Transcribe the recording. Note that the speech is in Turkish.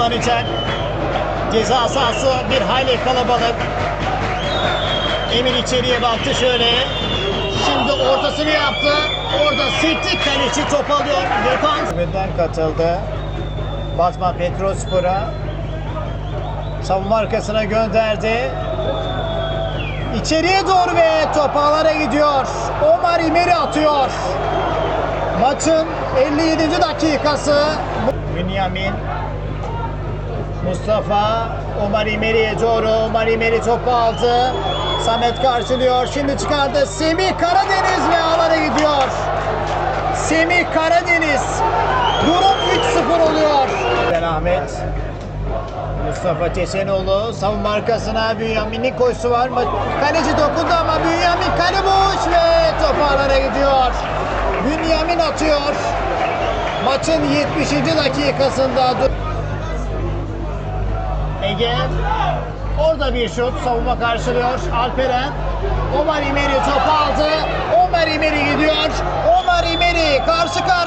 kullanacak. Ceza sahası bir hayli kalabalık. Emin içeriye baktı şöyle. Şimdi ortasını yaptı. Orada sekti kaleci top alıyor. Gökhan. Beden katıldı. Batman Petrospor'a. Savunma arkasına gönderdi. İçeriye doğru ve top ağlara gidiyor. Omar İmeri atıyor. Maçın 57. dakikası. Bünyamin Mustafa Omar İmeri'ye doğru. Omar İmeri topu aldı. Samet karşılıyor. Şimdi çıkardı. Semih Karadeniz ve ağlara gidiyor. Semih Karadeniz. Durum 3-0 oluyor. Ben Ahmet. Mustafa Çesenoğlu savunma arkasına Bünyamin'in koşusu var. Ma- Kaleci dokundu ama Bünyamin kale boş ve top ağlara gidiyor. Bünyamin atıyor. Maçın 70. dakikasında Ege orada bir şut savunma karşılıyor Alperen. Omar İmeri topu aldı. Omar İmeri gidiyor. Omar İmeri karşı karşı Omar